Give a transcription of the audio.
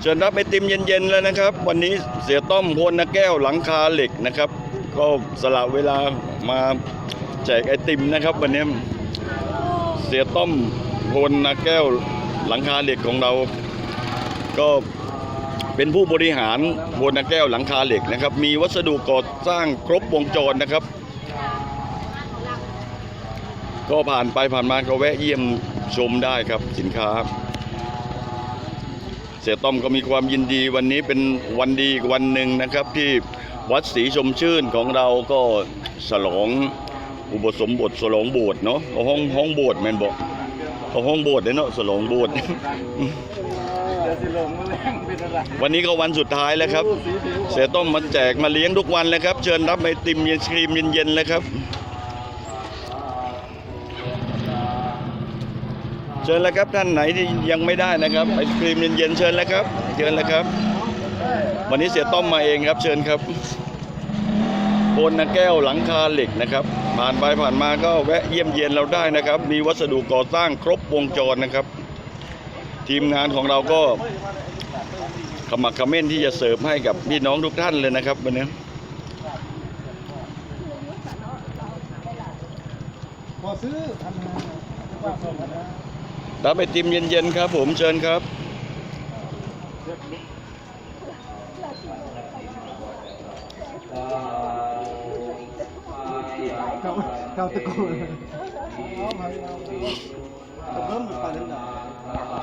เชิญรับไอติมเย็นๆแล้วนะครับ วันนี้เสียต้อมพลนาแก้วหลังคาเหล็กนะครับ ก็สละเวลามาแจกไอติมนะครับ วันนี้เสียต้อมพลนาแก้วหลังคาเหล็กของเรา ก็เป็นผู้บริหารพลนาแก้วหลังคาเหล็กนะครับ มีวัสดุก่อสร้างครบวงจรนะครับ ก็ผ่านไปผ่านมาก็แวะเยี่ยมชมได้ครับสินค้า สียต้อมก็มีความยินดีวันนี้เป็นวันดีวันหนึ่งนะครับ ที่วัดศรีชมชื่นของเราก็ฉลองอุปสมบทฉลองโบสถ์เนาะเอาห้องห้องโบสถ์แมนบอกเอาห้องโบสถ์เนาะฉลองโบสถ์วสิลงมาแรงเป็นอะไรวันนี้ก็วันสุดท้ายแล้วครับ เสียต้อมมาแจกมาเลี้ยงทุกวันเลยครับ เชิญรับไอติมเย็นครีมเย็นๆเลยครับ เชิญแล้วครับท่านไหนที่ยังไม่ได้นะครับไอศครีมเย็นๆเชิญแล้วครับเชิญแล้วครับ วันนี้เสียต้อมมาเองครับ เชิญครับโบนนาแก้วหลังคาเหล็กนะครับ ผ่านไปผ่านมาก็แวะเยี่ยมเยียนเราได้นะครับ มีวัสดุก่อสร้างครบวงจรนะครับ ทีมงานของเราก็ขมักขม้นที่จะเสิร์ฟให้กับพี่น้องทุกท่านเลยนะครับวันนี้พอซื้อ ทำงานว่าส่งกันนะรับไอติมเย็นๆครับผมเชิญครับเก่าเก่าตะโกนเอา